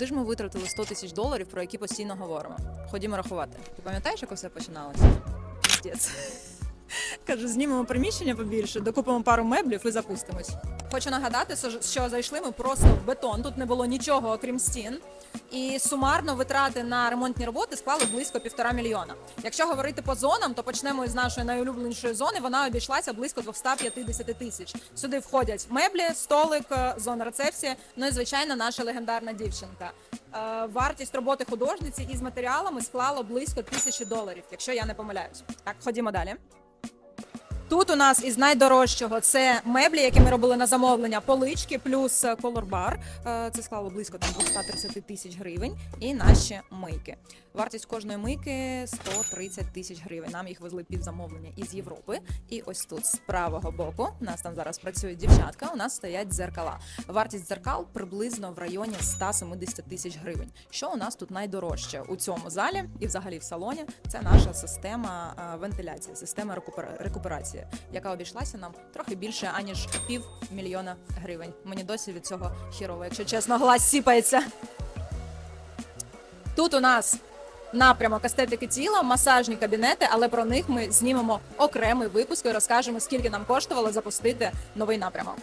Куди ж ми витратили 100 тисяч доларів, про які постійно говоримо? Ходімо рахувати. Ти пам'ятаєш, як все починалося? Піздець. Кажу, знімемо приміщення побільше, докупимо пару меблів і запустимось. Хочу нагадати, що- зайшли ми просто в бетон. Тут не було нічого окрім стін. І сумарно витрати на ремонтні роботи склали близько півтора мільйона. Якщо говорити по зонам, то почнемо із нашої найулюбленішої зони. Вона обійшлася близько 250 тисяч. Сюди входять меблі, столик, е, зона рецепції. Ну і звичайно, наша легендарна дівчинка. Е, Вартість роботи художниці із матеріалами склала близько тисячі доларів, якщо я не помиляюсь. Так, ходімо далі. Тут у нас із найдорожчого це меблі, які ми робили на замовлення, полички плюс е, колорбар. Е, Це склало близько там 230 тисяч гривень. І наші мийки. Вартість кожної мийки 130 тисяч гривень. Нам їх везли під замовлення із Європи. І ось тут з правого боку у нас там зараз працюють дівчатка. У нас стоять дзеркала. Вартість дзеркал приблизно в районі 170 тисяч гривень. Що у нас тут найдорожче у цьому залі і взагалі в салоні? Це наша система е, вентиляції, система рекупера- рекуперації, яка обійшлася нам трохи більше аніж пів мільйона гривень. Мені досі від цього хірово, якщо чесно, глаз сіпається. Тут у нас напрямок естетики тіла, масажні кабінети, але про них ми знімемо окремий випуск і розкажемо, скільки нам коштувало запустити новий напрямок.